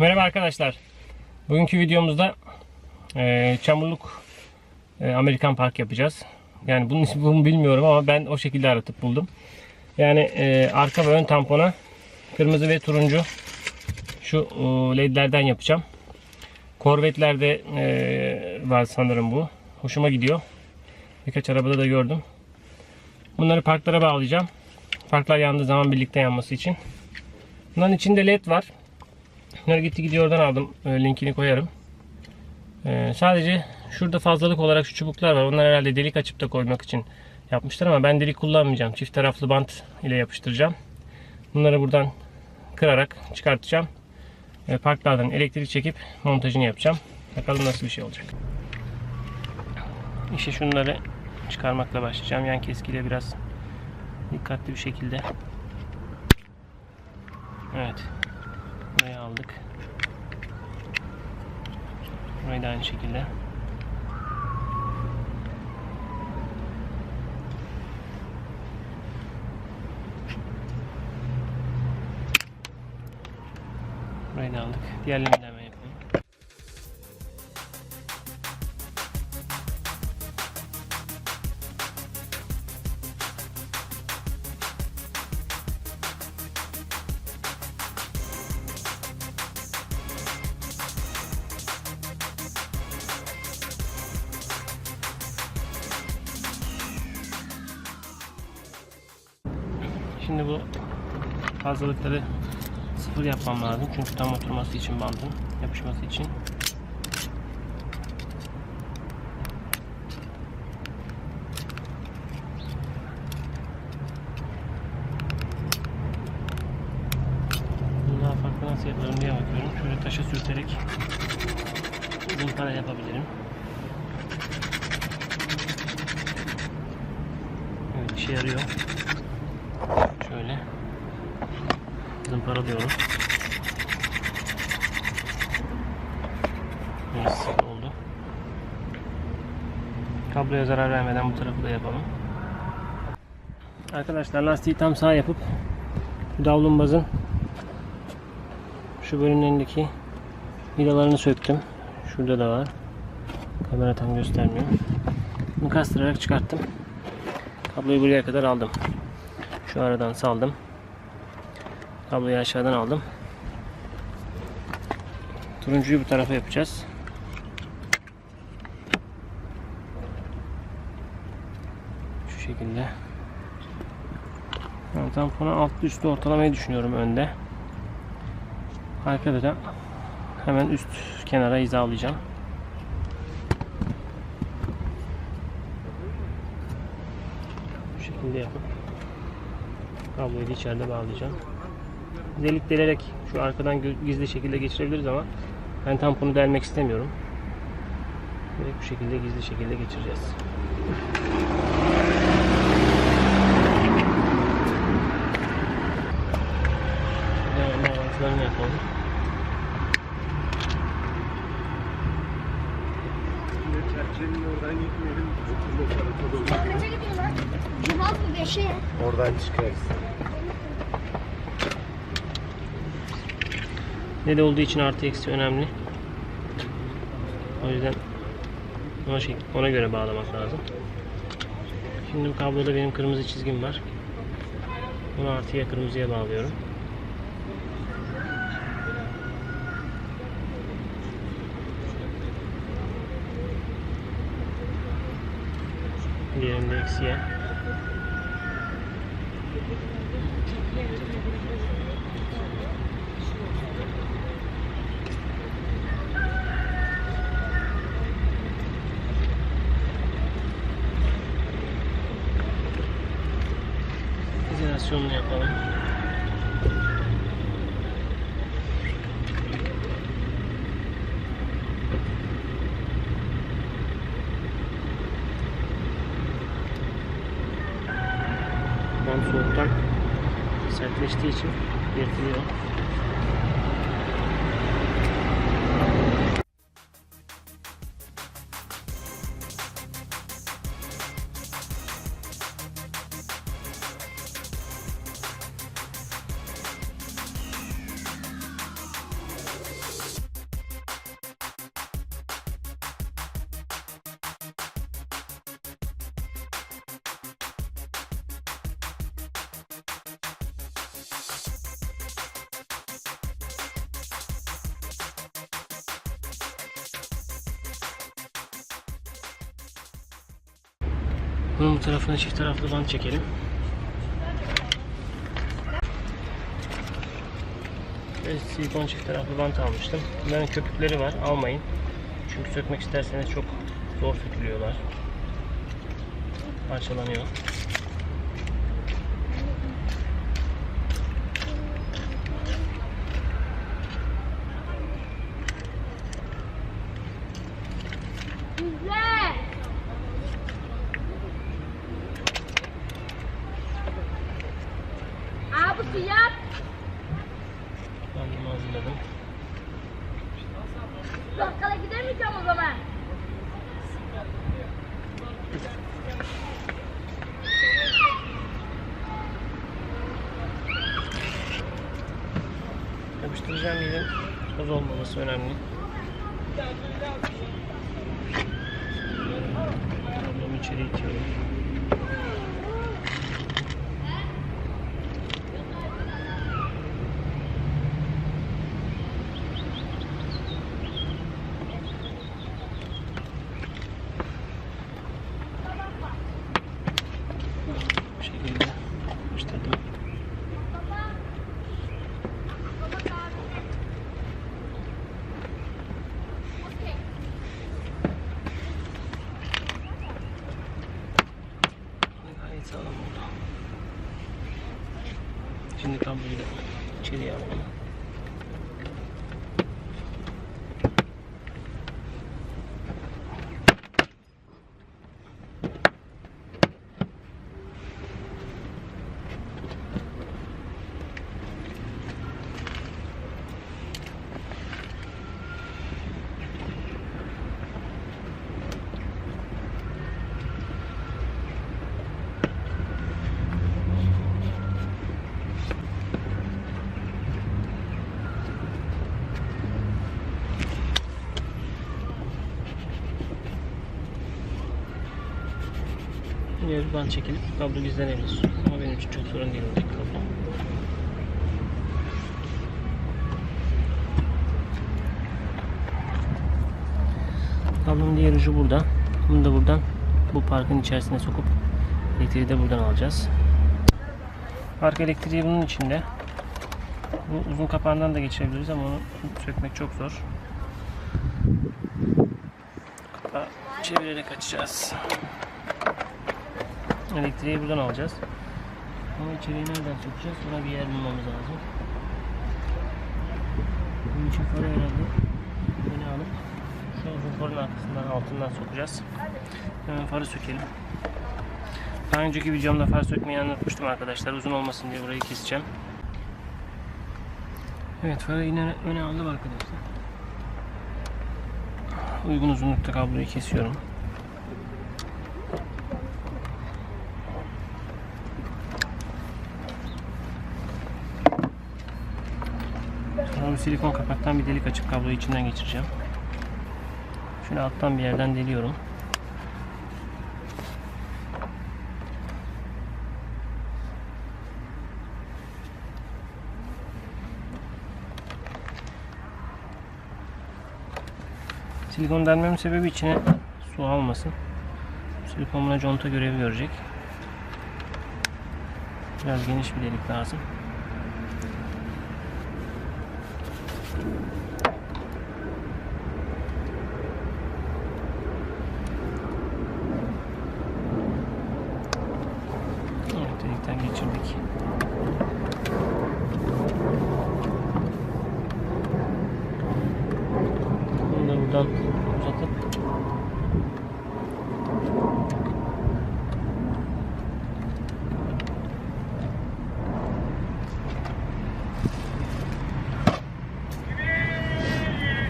Merhaba arkadaşlar. Bugünkü videomuzda e, çamurluk e, Amerikan Park yapacağız. Yani bunun ismi bunu bilmiyorum ama ben o şekilde aratıp buldum. Yani e, arka ve ön tampona kırmızı ve turuncu şu e, ledlerden yapacağım. Korvetlerde e, var sanırım bu. Hoşuma gidiyor. Birkaç arabada da gördüm. Bunları parklara bağlayacağım. Parklar yandığı zaman birlikte yanması için. Bunların içinde led var. Bunları gitti gidiyor oradan aldım. E, linkini koyarım. E, sadece şurada fazlalık olarak şu çubuklar var. Onlar herhalde delik açıp da koymak için yapmışlar ama ben delik kullanmayacağım. Çift taraflı bant ile yapıştıracağım. Bunları buradan kırarak çıkartacağım. E, parklardan elektrik çekip montajını yapacağım. Bakalım nasıl bir şey olacak. İşte şunları çıkarmakla başlayacağım. Yan keskiyle biraz dikkatli bir şekilde. Evet. Burayı aldık. Burayı da aynı şekilde. Burayı da aldık. Diğerlerini fazlalıkları sıfır yapmam lazım. Çünkü tam oturması için bandın yapışması için. Daha farklı nasıl yaparım diye bakıyorum. Şöyle taşa sürterek zımpara yapabilirim. Evet işe yarıyor. Şöyle zımparalıyorum. Neyse oldu. Kabloya zarar vermeden bu tarafı da yapalım. Arkadaşlar lastiği tam sağ yapıp davlumbazın şu bölümlerindeki vidalarını söktüm. Şurada da var. Kamera tam göstermiyor. Bunu kastırarak çıkarttım. Kabloyu buraya kadar aldım. Şu aradan saldım. Kabloyu aşağıdan aldım. Turuncuyu bu tarafa yapacağız. Şu şekilde. Yani tamponu altlı üstü ortalamayı düşünüyorum önde. Arkada da hemen üst kenara hizalayacağım. Bu şekilde yapıp kabloyu içeride bağlayacağım. Delik delerek şu arkadan gizli şekilde geçirebiliriz ama ben tamponu delmek istemiyorum. Direkt bu şekilde gizli şekilde geçireceğiz. Avantılarını yapalım. Çerçevenin oradan gitmeyelim. Bu tarafa Ne olduğu için artı eksi önemli. O yüzden ona, şey, ona göre bağlamak lazım. Şimdi bu kabloda benim kırmızı çizgim var. Bunu artıya kırmızıya bağlıyorum. Diğerini de eksiye. İzolasyonunu yapalım. Bunun bu tarafına çift taraflı bant çekelim. Silikon çift taraflı bant almıştım. Bunların köpükleri var. Almayın. Çünkü sökmek isterseniz çok zor sökülüyorlar. Parçalanıyor. olması önemli. Bant çekilip kablo gizlenebilir. Ama benim için çok sorun değil oradaki kablo. Kablonun diğer ucu burada. Bunu da buradan bu parkın içerisine sokup elektriği de buradan alacağız. Park elektriği bunun içinde. Bu uzun kapağından da geçirebiliriz ama onu sökmek çok zor. Kapağı çevirerek açacağız. Elektriği buradan alacağız. Ama içeriği nereden sokacağız? Buna bir yer bulmamız lazım. Bunun için farı herhalde öne alıp uzun farın arkasından altından sokacağız. Hemen farı sökelim. Daha önceki videomda far sökmeyi anlatmıştım arkadaşlar. Uzun olmasın diye burayı keseceğim. Evet farı yine öne aldım arkadaşlar. Uygun uzunlukta kabloyu kesiyorum. Bu silikon kapaktan bir delik açıp kabloyu içinden geçireceğim. Şöyle alttan bir yerden deliyorum. Silikon delmemin sebebi içine su almasın. Silikon buna conta görevi görecek. Biraz geniş bir delik lazım. Evet, delikten geçirdik. Bunu da buradan uzatıp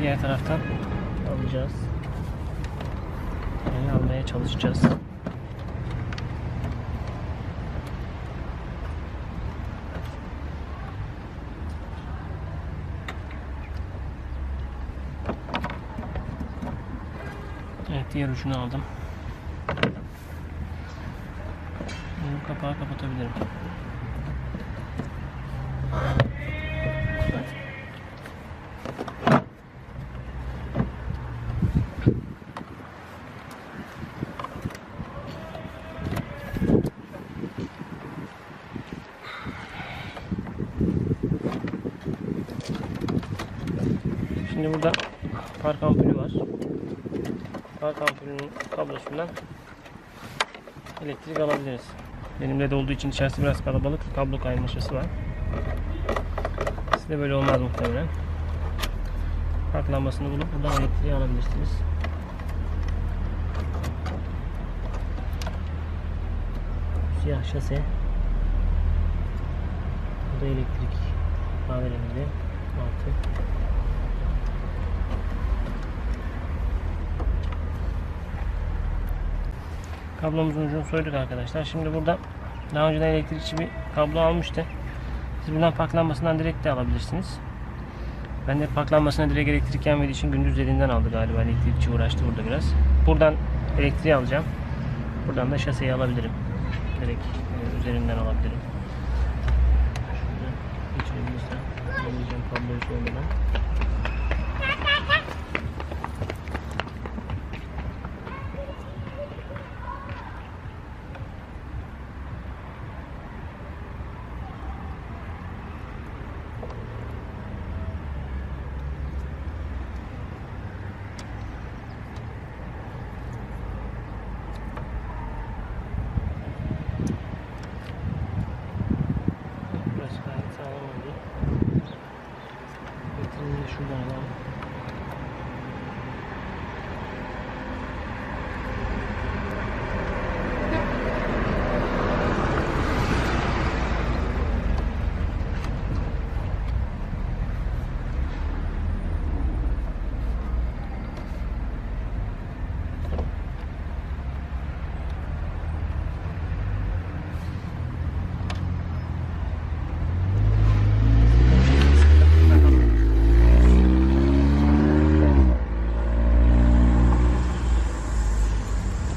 diğer taraftan alacağız. Yani almaya çalışacağız. Evet diğer ucunu aldım. Bunu kapağı kapatabilirim. Şimdi burada park ampulü var. Park ampulünün kablosundan elektrik alabiliriz. Benimle de olduğu için içerisi biraz kalabalık. Kablo kaymaşası var. Size böyle olmaz muhtemelen. Park lambasını bulup buradan elektriği alabilirsiniz. Siyah şase. Burada elektrik kahverengi altı. Kablomuzun ucunu soyduk arkadaşlar. Şimdi burada daha önceden elektrikçi bir kablo almıştı. Siz buradan park lambasından direkt de alabilirsiniz. Ben de park lambasına direkt elektrik gelmediği için gündüz elinden aldı galiba. Elektrikçi uğraştı burada biraz. Buradan elektriği alacağım. Buradan da şaseyi alabilirim. Direkt e, üzerinden alabilirim. Şöyle geçirebilirsem. Alacağım kabloyu soymadan. Burası gayet sağlam oldu. Metinini de şuradan alalım.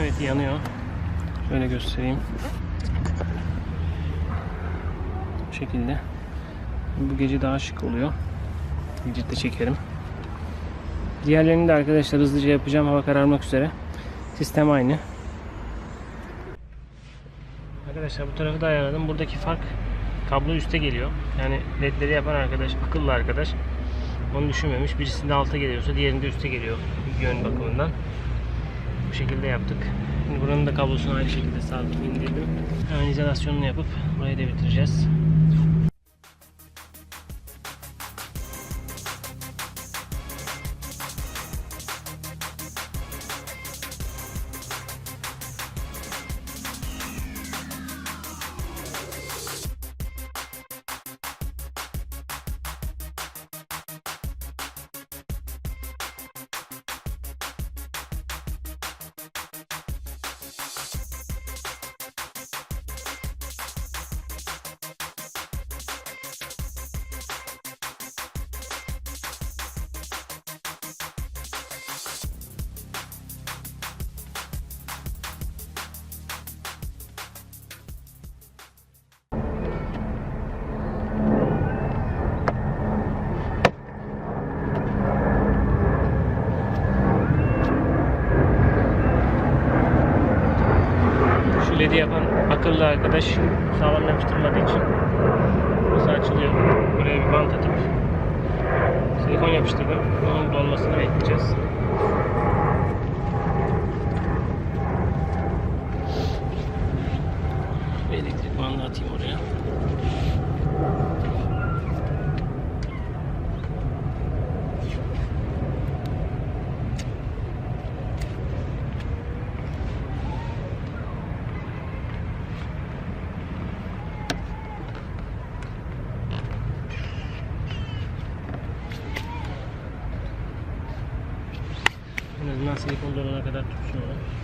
Evet yanıyor. Şöyle göstereyim. Bu şekilde. Bu gece daha şık oluyor. Ciddi çekerim. Diğerlerini de arkadaşlar hızlıca yapacağım. Hava kararmak üzere. Sistem aynı. Arkadaşlar bu tarafı da ayarladım. Buradaki fark kablo üste geliyor. Yani ledleri yapan arkadaş, akıllı arkadaş onu düşünmemiş. Birisinde alta geliyorsa diğerinde üste geliyor yön bakımından. Bu şekilde yaptık. Şimdi buranın da kablosunu aynı şekilde sabit indirdim. Hemen izolasyonunu yapıp burayı da bitireceğiz. Akıllı arkadaş sağlam yapıştırmadığı için burası açılıyor. Buraya bir bant atıp silikon yapıştırdım. Onun dolmasını bekleyeceğiz. Elektrik bandı atayım oraya. Silikon dolana kadar tutsun.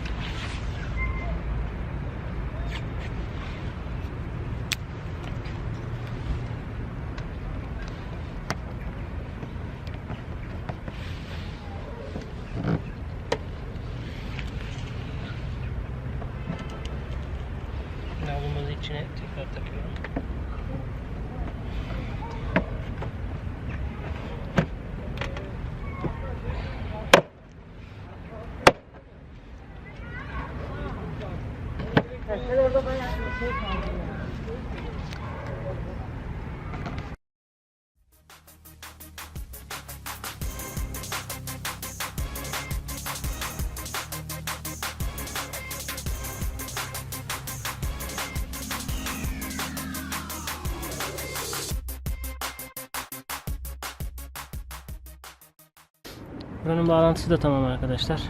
Buranın bağlantısı da tamam arkadaşlar.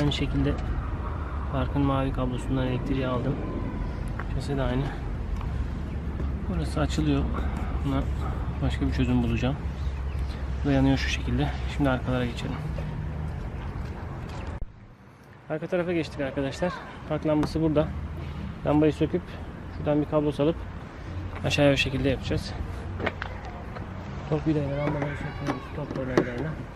Aynı şekilde parkın mavi kablosundan elektriği aldım. Şase de aynı. Burası açılıyor. Buna başka bir çözüm bulacağım. Bu da yanıyor şu şekilde. Şimdi arkalara geçelim. Arka tarafa geçtik arkadaşlar. Park lambası burada. Lambayı söküp şuradan bir kablo salıp aşağıya o şekilde yapacağız. टपिरहेर राम्रो स्टप बनाएर होइन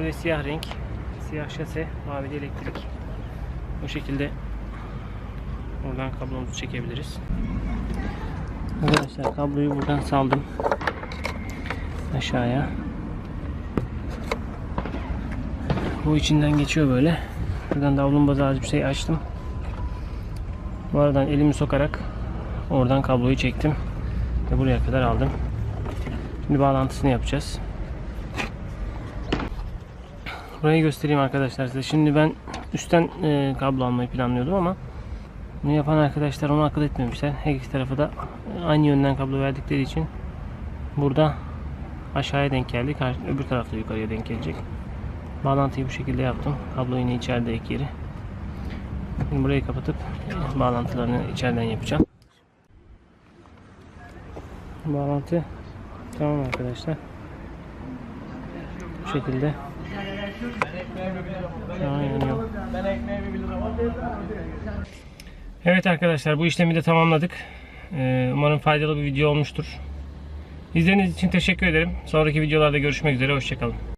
mavi ve siyah renk. Siyah şase, mavi de elektrik. Bu şekilde buradan kablomuzu çekebiliriz. Arkadaşlar kabloyu buradan saldım. Aşağıya. Bu içinden geçiyor böyle. Buradan davlumbazı az bir şey açtım. Bu aradan elimi sokarak oradan kabloyu çektim. Ve buraya kadar aldım. Şimdi bağlantısını yapacağız. Burayı göstereyim arkadaşlar size. Şimdi ben üstten e, kablo almayı planlıyordum ama bunu yapan arkadaşlar onu akıl etmemişler. Her iki tarafa da aynı yönden kablo verdikleri için burada aşağıya denk geldi. Öbür tarafta yukarıya denk gelecek. Bağlantıyı bu şekilde yaptım. Kablo yine içeride ek yeri. Şimdi burayı kapatıp bağlantılarını içeriden yapacağım. Bağlantı tamam arkadaşlar. Bu şekilde. Evet arkadaşlar bu işlemi de tamamladık. Ee, Umarım faydalı bir video olmuştur. İzlediğiniz için teşekkür ederim. Sonraki videolarda görüşmek üzere. Hoşçakalın.